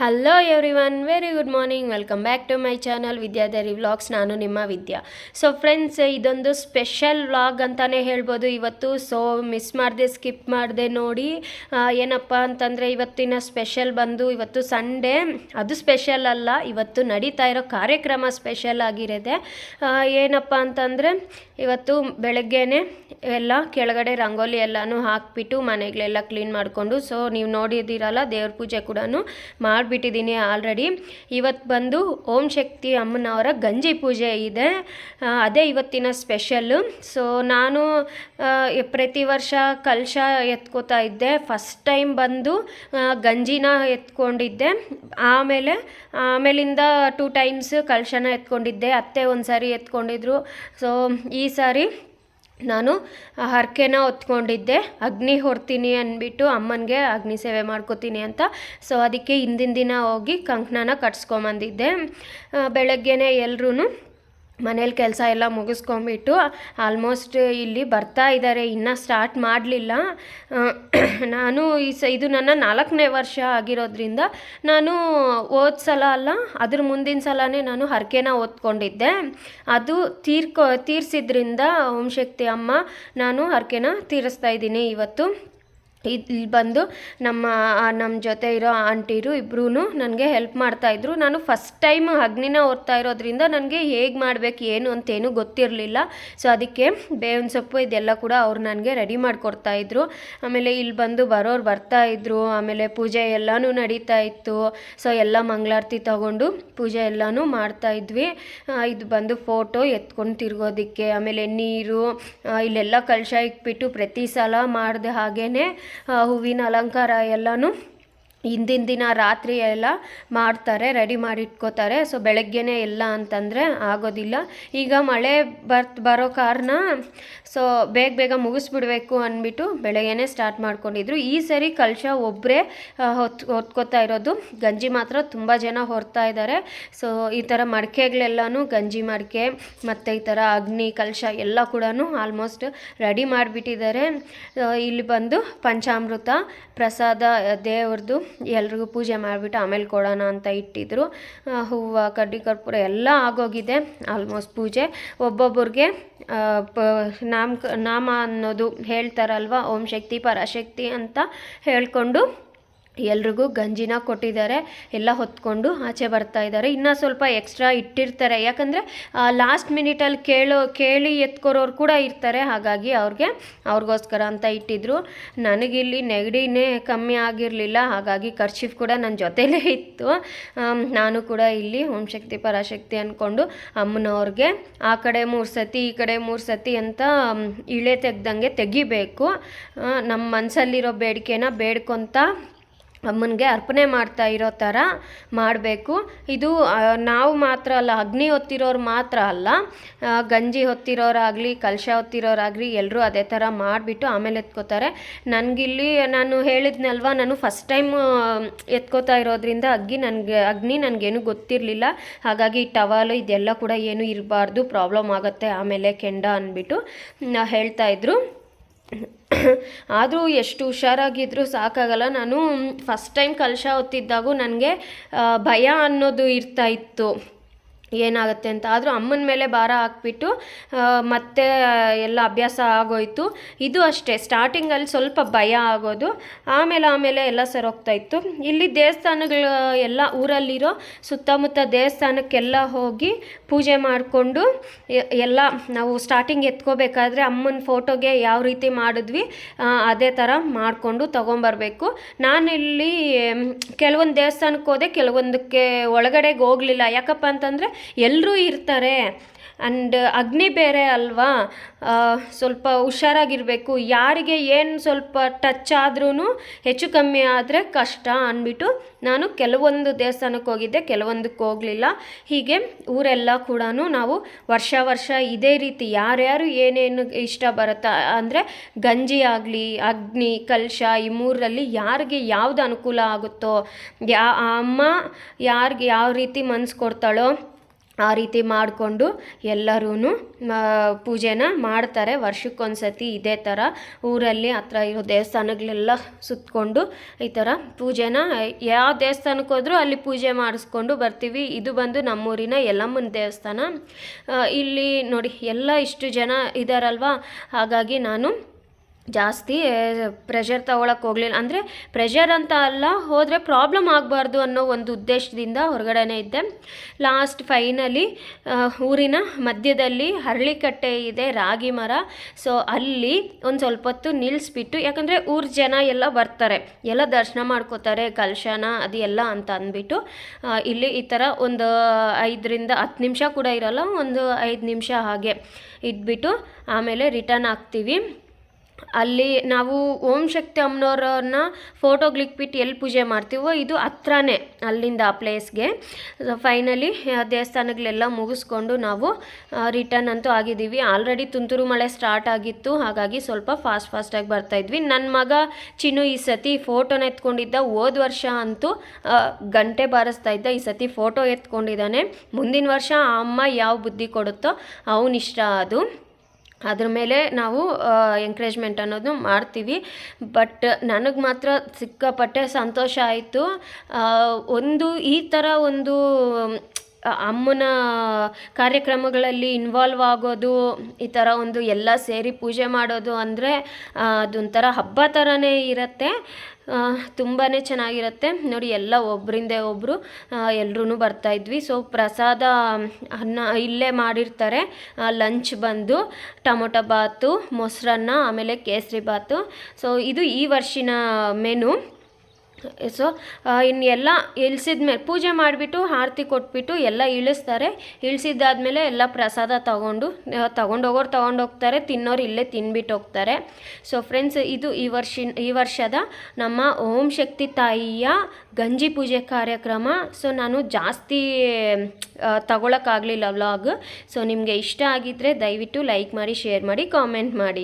Hello everyone very good morning welcome back to my channel Vidyadhari vlogs ನಾನು ನಿಮ್ಮ Vidya. So friends ಇದೊಂದು special vlog ಅಂತಲೇ ಹೇಳ್ಬೋದು. ಇವತ್ತು ಸೊ ಮಿಸ್ ಮಾಡಿದೆ ಸ್ಕಿಪ್ ಮಾಡಿದೆ ನೋಡಿ ಏನಪ್ಪ ಅಂತಂದರೆ ಇವತ್ತಿನ ಸ್ಪೆಷಲ್ ಬಂದು, ಇವತ್ತು ಸಂಡೇ ಅದು ಸ್ಪೆಷಲ್ ಅಲ್ಲ, ಇವತ್ತು ನಡೀತಾ ಇರೋ ಕಾರ್ಯಕ್ರಮ ಸ್ಪೆಷಲ್ ಆಗಿರೋದೆ. ಏನಪ್ಪ ಅಂತಂದರೆ ಇವತ್ತು ಬೆಳಗ್ಗೆನೆ ಎಲ್ಲ ಕೆಳಗಡೆ ರಂಗೋಲಿ ಎಲ್ಲನೂ ಹಾಕ್ಬಿಟ್ಟು ಮನೆಗಳೆಲ್ಲ ಕ್ಲೀನ್ ಮಾಡಿಕೊಂಡು ಸೊ ನೀವು ನೋಡಿದ್ದೀರಲ್ಲ ದೇವ್ರ ಪೂಜೆ ಕೂಡ ಮಾಡಿಬಿಟ್ಟಿದ್ದೀನಿ ಆಲ್ರೆಡಿ ಇವತ್ತು ಬಂದು ಓಂ ಶಕ್ತಿ ಅಮ್ಮನವರ ಗಂಜಿ ಪೂಜೆ ಇದೆ. ಅದೇ ಇವತ್ತಿನ ಸ್ಪೆಷಲ್ಲು ಸೊ ನಾನು ಪ್ರತಿ ವರ್ಷ ಕಲಶ ಎತ್ಕೋತಾ ಇದ್ದೆ. ಫಸ್ಟ್ ಟೈಮ್ ಬಂದು ಗಂಜಿನ ಎತ್ಕೊಂಡಿದ್ದೆ. ಆಮೇಲೆ, ಆಮೇಲಿಂದ ಟೂ ಟೈಮ್ಸ್ ಕಲಶನ ಎತ್ಕೊಂಡಿದ್ದೆ. ಅತ್ತೆ ಒಂದು ಸಾರಿ ಎತ್ಕೊಂಡಿದ್ರು. ಸೊ ಈ ಸಾರಿ ನಾನು ಹರಕೆನ ಹೊತ್ಕೊಂಡಿದ್ದೆ, ಅಗ್ನಿ ಹೊರ್ತೀನಿ ಅಂದ್ಬಿಟ್ಟು ಅಮ್ಮನಿಗೆ ಅಗ್ನಿ ಸೇವೆ ಮಾಡ್ಕೋತೀನಿ ಅಂತ. ಸೊ ಅದಕ್ಕೆ ಹಿಂದಿನ ದಿನ ಹೋಗಿ ಕಂಕಣನ ಕಟ್ಸ್ಕೊಂಬಂದಿದ್ದೆ. ಬೆಳಗ್ಗೆನೇ ಎಲ್ರೂ ಮನೇಲಿ ಕೆಲಸ ಎಲ್ಲ ಮುಗಿಸ್ಕೊಂಬಿಟ್ಟು ಆಲ್ಮೋಸ್ಟ್ ಇಲ್ಲಿ ಬರ್ತಾ ಇದ್ದಾರೆ ಇನ್ನೂ ಸ್ಟಾರ್ಟ್ ಮಾಡಲಿಲ್ಲ. ನಾನು ಈ ಸ, ಇದು ನನ್ನ ನಾಲ್ಕನೇ ವರ್ಷ ಆಗಿರೋದ್ರಿಂದ ನಾನು ಓದ್ ಸಲ ಅಲ್ಲ, ಅದ್ರ ಮುಂದಿನ ಸಲನೇ ನಾನು ಹರಕೆನ ಓದ್ಕೊಂಡಿದ್ದೆ ಅದು ತೀರ್ಕೊ, ತೀರಿಸಿದ್ರಿಂದ ಓಂ ಶಕ್ತಿ ಅಮ್ಮ, ನಾನು ಹರಕೆನ ತೀರಿಸ್ತಾ ಇದ್ದೀನಿ ಇವತ್ತು. ಇಲ್ಲಿ ಬಂದು ನಮ್ಮ ನಮ್ಮ ಜೊತೆ ಇರೋ ಆಂಟಿರು ಇಬ್ಬರೂ ನನಗೆ ಹೆಲ್ಪ್ ಮಾಡ್ತಾಯಿದ್ರು ನಾನು ಫಸ್ಟ್ ಟೈಮ್ ಅಗ್ನಿನ ಓದ್ತಾ ಇರೋದ್ರಿಂದ ನನಗೆ ಹೇಗೆ ಮಾಡಬೇಕು, ಏನು ಅಂತೇನು ಗೊತ್ತಿರಲಿಲ್ಲ. ಸೊ ಅದಕ್ಕೆ ಬೇವಿನ ಸೊಪ್ಪು ಇದೆಲ್ಲ ಕೂಡ ಅವ್ರು ನನಗೆ ರೆಡಿ ಮಾಡಿಕೊಡ್ತಾಯಿದ್ರು ಆಮೇಲೆ ಇಲ್ಲಿ ಬಂದು ಬರೋರು ಬರ್ತಾ ಇದ್ರು. ಆಮೇಲೆ ಪೂಜೆ ಎಲ್ಲನೂ ನಡೀತಾ ಇತ್ತು. ಸೊ ಎಲ್ಲ ಮಂಗಳಾರತಿ ತಗೊಂಡು ಪೂಜೆ ಎಲ್ಲನೂ ಮಾಡ್ತಾ ಇದ್ವಿ. ಇದು ಬಂದು ಫೋಟೋ ಎತ್ಕೊಂಡು ತಿರ್ಗೋದಕ್ಕೆ. ಆಮೇಲೆ ನೀರು ಇಲ್ಲೆಲ್ಲ ಕಲಶ ಇಕ್ಬಿಟ್ಟು ಪ್ರತಿ ಸಲ ಮಾಡಿದೆ ಹಾಗೇ ಹೂವಿನ ಅಲಂಕಾರ ಎಲ್ಲನೂ ಹಿಂದಿನ ದಿನ ರಾತ್ರಿ ಎಲ್ಲ ಮಾಡ್ತಾರೆ, ರೆಡಿ ಮಾಡಿ ಇಟ್ಕೋತಾರೆ ಸೊ ಬೆಳಗ್ಗೆನೇ ಎಲ್ಲ ಅಂತಂದರೆ ಆಗೋದಿಲ್ಲ. ಈಗ ಮಳೆ ಬರ್ತ್, ಬರೋ ಕಾರಣ ಸೊ ಬೇಗ ಬೇಗ ಮುಗಿಸ್ಬಿಡ್ಬೇಕು ಅಂದ್ಬಿಟ್ಟು ಬೆಳಗ್ಗೆನೇ ಸ್ಟಾರ್ಟ್ ಮಾಡ್ಕೊಂಡಿದ್ರು. ಈ ಸರಿ ಕಲಶ ಒಬ್ಬರೇ ಹೊತ್, ಹೊತ್ಕೋತಾ ಇರೋದು. ಗಂಜಿ ಮಾತ್ರ ತುಂಬ ಜನ ಹೊರ್ತಾ ಇದ್ದಾರೆ ಸೊ ಈ ಥರ ಮಡಿಕೆಗಳೆಲ್ಲನೂ ಗಂಜಿ ಮಡಿಕೆ, ಮತ್ತು ಈ ಥರ ಅಗ್ನಿ, ಕಲಶ ಎಲ್ಲ ಕೂಡ ಆಲ್ಮೋಸ್ಟ್ ರೆಡಿ ಮಾಡಿಬಿಟ್ಟಿದ್ದಾರೆ. ಇಲ್ಲಿ ಬಂದು ಪಂಚಾಮೃತ, ಪ್ರಸಾದ ದೇವ್ರದ್ದು ಎಲ್ರಿಗೂ ಪೂಜೆ ಮಾಡಿಬಿಟ್ಟು ಆಮೇಲೆ ಕೊಡೋಣ ಅಂತ ಇಟ್ಟಿದ್ರು. ಹೂವು, ಕಡ್ಡಿ, ಕರ್ಪೂರ ಎಲ್ಲ ಆಗೋಗಿದೆ ಆಲ್ಮೋಸ್ಟ್ ಪೂಜೆ. ಒಬ್ಬೊಬ್ಬರಿಗೆ ಪ, ನಾಮ ನಾಮ ಅನ್ನೋದು ಹೇಳ್ತಾರಲ್ವ, ಓಂ ಶಕ್ತಿ ಪರಾಶಕ್ತಿ ಅಂತ ಹೇಳ್ಕೊಂಡು ಎಲ್ರಿಗೂ ಗಂಜಿನ ಕೊಟ್ಟಿದ್ದಾರೆ. ಎಲ್ಲ ಹೊತ್ಕೊಂಡು ಆಚೆ ಬರ್ತಾ ಇದ್ದಾರೆ. ಇನ್ನೂ ಸ್ವಲ್ಪ ಎಕ್ಸ್ಟ್ರಾ ಇಟ್ಟಿರ್ತಾರೆ. ಯಾಕಂದರೆ ಲಾಸ್ಟ್ ಮಿನಿಟಲ್ಲಿ ಕೇಳೋ, ಕೇಳಿ ಎತ್ಕೊರೋರು ಕೂಡ ಇರ್ತಾರೆ. ಹಾಗಾಗಿ ಅವ್ರಿಗೆ ಅವ್ರಿಗೋಸ್ಕರ ಅಂತ ಇಟ್ಟಿದ್ರು. ನನಗಿಲ್ಲಿ ನೆಗಡಿನೇ ಕಮ್ಮಿ ಆಗಿರಲಿಲ್ಲ. ಹಾಗಾಗಿ ಖರ್ಚಿಫ್ ಕೂಡ ನನ್ನ ಜೊತೆಲೇ ಇತ್ತು. ನಾನು ಕೂಡ ಇಲ್ಲಿ ಓಂ ಶಕ್ತಿ, ಪರಾಶಕ್ತಿ ಅಂದ್ಕೊಂಡು ಅಮ್ಮನವ್ರಿಗೆ ಆ ಕಡೆ ಮೂರು ಸತಿ, ಈ ಕಡೆ ಮೂರು ಸತಿ ಅಂತ ಇಳೆ ತೆಗ್ದಂಗೆ ತೆಗಿಬೇಕು. ನಮ್ಮ ಮನಸ್ಸಲ್ಲಿರೋ ಬೇಡಿಕೆನ ಬೇಡ್ಕೊತ ಅಮ್ಮನಿಗೆ ಅರ್ಪಣೆ ಮಾಡ್ತಾ ಇರೋ ಥರ ಮಾಡಬೇಕು. ಇದು ನಾವು ಮಾತ್ರ ಅಲ್ಲ, ಅಗ್ನಿ ಹೊತ್ತಿರೋರು ಮಾತ್ರ ಅಲ್ಲ ಗಂಜಿ ಹೊತ್ತಿರೋರಾಗಲಿ, ಕಲಶ ಹೊತ್ತಿರೋರಾಗಲಿ ಎಲ್ಲರೂ ಅದೇ ಥರ ಮಾಡಿಬಿಟ್ಟು ಆಮೇಲೆ ಎತ್ಕೋತಾರೆ. ನನಗಿಲ್ಲಿ, ನಾನು ಹೇಳಿದ್ನಲ್ವ, ನಾನು ಫಸ್ಟ್ ಟೈಮ್ ಎತ್ಕೋತಾ ಇರೋದ್ರಿಂದ ಅಗ್ಗಿ ನನಗೆ, ಅಗ್ನಿ ನನಗೇನು ಗೊತ್ತಿರಲಿಲ್ಲ. ಹಾಗಾಗಿ ಟವಾಲು ಇದೆಲ್ಲ ಕೂಡ ಏನು ಇರಬಾರ್ದು, ಪ್ರಾಬ್ಲಮ್ ಆಗುತ್ತೆ, ಆಮೇಲೆ ಕೆಂಡ ಅಂದ್ಬಿಟ್ಟು ಹೇಳ್ತಾಯಿದ್ರು ಆದರೂ ಎಷ್ಟು ಹುಷಾರಾಗಿದ್ದರೂ ಸಾಕಾಗಲ್ಲ. ನಾನು ಫಸ್ಟ್ ಟೈಮ್ ಕಲಶ ಹೊತ್ತಿದ್ದಾಗೂ ನನಗೆ ಭಯ ಅನ್ನೋದು ಇರ್ತಾ ಇತ್ತು. ಏನಾಗುತ್ತೆ ಅಂತ. ಆದರೂ ಅಮ್ಮನ ಮೇಲೆ ಭಾರ ಹಾಕ್ಬಿಟ್ಟು ಮತ್ತೆ ಎಲ್ಲ ಅಭ್ಯಾಸ ಆಗೋಯ್ತು. ಇದು ಅಷ್ಟೇ. ಸ್ಟಾರ್ಟಿಂಗಲ್ಲಿ ಸ್ವಲ್ಪ ಭಯ ಆಗೋದು. ಆಮೇಲೆ ಆಮೇಲೆ ಎಲ್ಲ ಸರಿ ಹೋಗ್ತಾ ಇತ್ತು. ಇಲ್ಲಿ ದೇವಸ್ಥಾನಗಳು, ಎಲ್ಲ ಊರಲ್ಲಿರೋ ಸುತ್ತಮುತ್ತ ದೇವಸ್ಥಾನಕ್ಕೆಲ್ಲ ಹೋಗಿ ಪೂಜೆ ಮಾಡಿಕೊಂಡು ಎಲ್ಲ ನಾವು ಸ್ಟಾರ್ಟಿಂಗ್ ಎತ್ಕೋಬೇಕಾದ್ರೆ ಅಮ್ಮನ ಫೋಟೋಗೆ ಯಾವ ರೀತಿ ಮಾಡಿದ್ವಿ ಅದೇ ಥರ ಮಾಡಿಕೊಂಡು ತೊಗೊಂಬರ್ಬೇಕು. ನಾನಿಲ್ಲಿ, ಕೆಲವೊಂದು ದೇವಸ್ಥಾನಕ್ಕೆ ಹೋದೆ ಕೆಲವೊಂದಕ್ಕೆ ಒಳಗಡೆಗೆ ಹೋಗಲಿಲ್ಲ. ಯಾಕಪ್ಪ ಅಂತಂದರೆ ಎಲ್ಲರೂ ಇರ್ತಾರೆ. ಆ್ಯಂಡ್ ಅಗ್ನಿ ಬೇರೆ ಅಲ್ವಾ? ಸ್ವಲ್ಪ ಹುಷಾರಾಗಿರಬೇಕು. ಯಾರಿಗೆ ಏನು ಸ್ವಲ್ಪ ಟಚ್ ಆದ್ರೂ ಹೆಚ್ಚು ಕಮ್ಮಿ ಆದರೆ ಕಷ್ಟ ಅಂದ್ಬಿಟ್ಟು ನಾನು ಕೆಲವೊಂದು ದೇವಸ್ಥಾನಕ್ಕೆ ಹೋಗಿದ್ದೆ ಕೆಲವೊಂದಕ್ಕೆ ಹೋಗಲಿಲ್ಲ. ಹೀಗೆ ಊರೆಲ್ಲ ಕೂಡ ನಾವು ವರ್ಷ ವರ್ಷ ಇದೇ ರೀತಿ ಯಾರ್ಯಾರು ಏನೇನು ಇಷ್ಟ ಬರುತ್ತಾ ಅಂದರೆ ಗಂಜಿ ಆಗಲಿ, ಅಗ್ನಿ, ಕಲಶ ಈ ಮೂರರಲ್ಲಿ ಯಾರಿಗೆ ಯಾವ್ದು ಅನುಕೂಲ ಆಗುತ್ತೋ, ಯಾ ಅಮ್ಮ ಯಾರಿಗೆ ಯಾವ ರೀತಿ ಮನಸ್ಸು ಕೊಡ್ತಾಳೋ ಆ ರೀತಿ ಮಾಡಿಕೊಂಡು ಎಲ್ಲರೂ ಪೂಜೆನ ಮಾಡ್ತಾರೆ. ವರ್ಷಕ್ಕೊಂದ್ಸತಿ ಇದೇ ಥರ ಊರಲ್ಲಿ ಹತ್ರ ಇರೋ ದೇವಸ್ಥಾನಗಳೆಲ್ಲ ಸುತ್ತಕೊಂಡು ಈ ಥರ ಪೂಜೆನ, ಯಾವ ದೇವಸ್ಥಾನಕ್ಕೆ ಹೋದರೂ ಅಲ್ಲಿ ಪೂಜೆ ಮಾಡಿಸ್ಕೊಂಡು ಬರ್ತೀವಿ. ಇದು ಬಂದು ನಮ್ಮೂರಿನ ಯಲ್ಲಮ್ಮನ ದೇವಸ್ಥಾನ. ಇಲ್ಲಿ ನೋಡಿ, ಎಲ್ಲ ಇಷ್ಟು ಜನ ಇದ್ದಾರಲ್ವಾ ಹಾಗಾಗಿ ನಾನು ಜಾಸ್ತಿ ಪ್ರೆಷರ್ ತಗೊಳಕ್ಕೆ ಹೋಗಲಿಲ್ಲ. ಅಂದರೆ ಪ್ರೆಷರ್ ಅಂತ ಅಲ್ಲ, ಹೋದರೆ ಪ್ರಾಬ್ಲಮ್ ಆಗಬಾರ್ದು ಅನ್ನೋ ಒಂದು ಉದ್ದೇಶದಿಂದ ಹೊರಗಡೆನೇ ಇದ್ದೆ. ಲಾಸ್ಟ್ ಫೈನಲಿ ಊರಿನ ಮಧ್ಯದಲ್ಲಿ ಹರಳಿಕಟ್ಟೆ ಇದೆ, ರಾಗಿ ಮರ. ಸೊ ಅಲ್ಲಿ ಒಂದು ಸ್ವಲ್ಪ ಹೊತ್ತು ನಿಲ್ಲಿಸ್ಬಿಟ್ಟು ಯಾಕಂದರೆ ಊರ ಜನ ಎಲ್ಲ ಬರ್ತಾರೆ. ಎಲ್ಲ ದರ್ಶನ ಮಾಡ್ಕೋತಾರೆ, ಕಲಶನ ಅದು ಎಲ್ಲ ಅಂತ ಅಂದ್ಬಿಟ್ಟು. ಇಲ್ಲಿ ಈ ಥರ ಒಂದು ಐದರಿಂದ ಹತ್ತು ನಿಮಿಷ ಕೂಡ ಇರಲ್ಲ, ಒಂದು ಐದು ನಿಮಿಷ ಹಾಗೆ ಇದ್ಬಿಟ್ಟು ಆಮೇಲೆ ರಿಟರ್ನ್ ಆಗ್ತೀವಿ. ಅಲ್ಲಿ ನಾವು ಓಂ ಶಕ್ತಿ ಅಮ್ಮನವ್ರನ್ನ ಫೋಟೋಗ್ಲಿಕ್ಬಿಟ್ಟು ಎಲ್ಲಿ ಪೂಜೆ ಮಾಡ್ತೀವೋ ಇದು ಹತ್ರನೇ ಅಲ್ಲಿಂದ ಆ ಪ್ಲೇಸ್ಗೆ ಫೈನಲಿ ದೇವಸ್ಥಾನಗಳೆಲ್ಲ ಮುಗಿಸ್ಕೊಂಡು ನಾವು ರಿಟರ್ನ್ ಅಂತೂ ಆಗಿದ್ದೀವಿ. ಆಲ್ರೆಡಿ ತುಂತುರು ಮಳೆ ಸ್ಟಾರ್ಟ್ ಆಗಿತ್ತು. ಹಾಗಾಗಿ ಸ್ವಲ್ಪ ಫಾಸ್ಟ್ ಫಾಸ್ಟಾಗಿ ಬರ್ತಾಯಿದ್ವಿ ನನ್ನ ಮಗ ಚಿನ್ನು ಈ ಸತಿ ಫೋಟೋನ ಎತ್ಕೊಂಡಿದ್ದ. ಹೋದ ವರ್ಷ ಅಂತೂ ಗಂಟೆ ಬಾರಿಸ್ತಾ ಇದ್ದ. ಈ ಸತಿ ಫೋಟೋ ಎತ್ಕೊಂಡಿದ್ದಾನೆ. ಮುಂದಿನ ವರ್ಷ ಆ ಅಮ್ಮ ಯಾವ ಬುದ್ಧಿ ಕೊಡುತ್ತೋ ಅವನಿಷ್ಟ ಅದು. ಅದ್ರ ಮೇಲೆ ನಾವು ಎಂಕರೇಜ್ಮೆಂಟ್ ಅನ್ನೋದು ಮಾಡ್ತೀವಿ. ಬಟ್ ನನಗೆ ಮಾತ್ರ ಸಿಕ್ಕಾಪಟ್ಟೆ ಸಂತೋಷ ಆಯಿತು. ಒಂದು ಈ ಥರ ಒಂದು ಅಮ್ಮನ ಕಾರ್ಯಕ್ರಮಗಳಲ್ಲಿ ಇನ್ವಾಲ್ವ್ ಆಗೋದು, ಈ ಥರ ಒಂದು ಎಲ್ಲ ಸೇರಿ ಪೂಜೆ ಮಾಡೋದು ಅಂದರೆ ಅದೊಂಥರ ಹಬ್ಬ ಥರನೇ ಇರುತ್ತೆ. ತುಂಬಾ ಚೆನ್ನಾಗಿರುತ್ತೆ. ನೋಡಿ, ಎಲ್ಲ ಒಬ್ಬರಿಂದ ಒಬ್ಬರು ಎಲ್ಲರೂ ಬರ್ತಾಯಿದ್ವಿ ಸೊ ಪ್ರಸಾದ, ಅನ್ನ ಇಲ್ಲೇ ಮಾಡಿರ್ತಾರೆ. ಲಂಚ್ ಬಂದು, ಟೊಮೊಟೊ ಬಾತು, ಮೊಸರನ್ನ, ಆಮೇಲೆ ಕೇಸರಿ ಬಾತು. ಸೊ ಇದು ಈ ವರ್ಷಿನ ಮೆನು ಸೊ ಇನ್ನು ಎಲ್ಲ ಇಳಿಸಿದ ಮೇಲೆ ಪೂಜೆ ಮಾಡಿಬಿಟ್ಟು, ಆರತಿ ಕೊಟ್ಬಿಟ್ಟು ಎಲ್ಲ ಇಳಿಸ್ತಾರೆ. ಇಳಿಸಿದ್ದಾದ್ಮೇಲೆ ಎಲ್ಲ ಪ್ರಸಾದ ತಗೊಂಡು ತಗೊಂಡೋಗೋರು ತಗೊಂಡೋಗ್ತಾರೆ, ತಿನ್ನೋರು ಇಲ್ಲೇ ತಿನ್ಬಿಟ್ಟು ಹೋಗ್ತಾರೆ ಸೊ ಫ್ರೆಂಡ್ಸ್ ಇದು ಈ ವರ್ಷ ಈ ವರ್ಷದ ನಮ್ಮ ಓಂ ಶಕ್ತಿ ತಾಯಿಯ ಗಂಜಿ ಪೂಜೆ ಕಾರ್ಯಕ್ರಮ. ಸೊ ನಾನು ಜಾಸ್ತಿ ತಗೊಳಕ್ಕಾಗಲಿಲ್ಲ ವ್ಲಾಗ್ ಸೊ ನಿಮಗೆ ಇಷ್ಟ ಆಗಿದ್ದರೆ ದಯವಿಟ್ಟು ಲೈಕ್ ಮಾಡಿ ಶೇರ್ ಮಾಡಿ ಕಾಮೆಂಟ್ ಮಾಡಿ.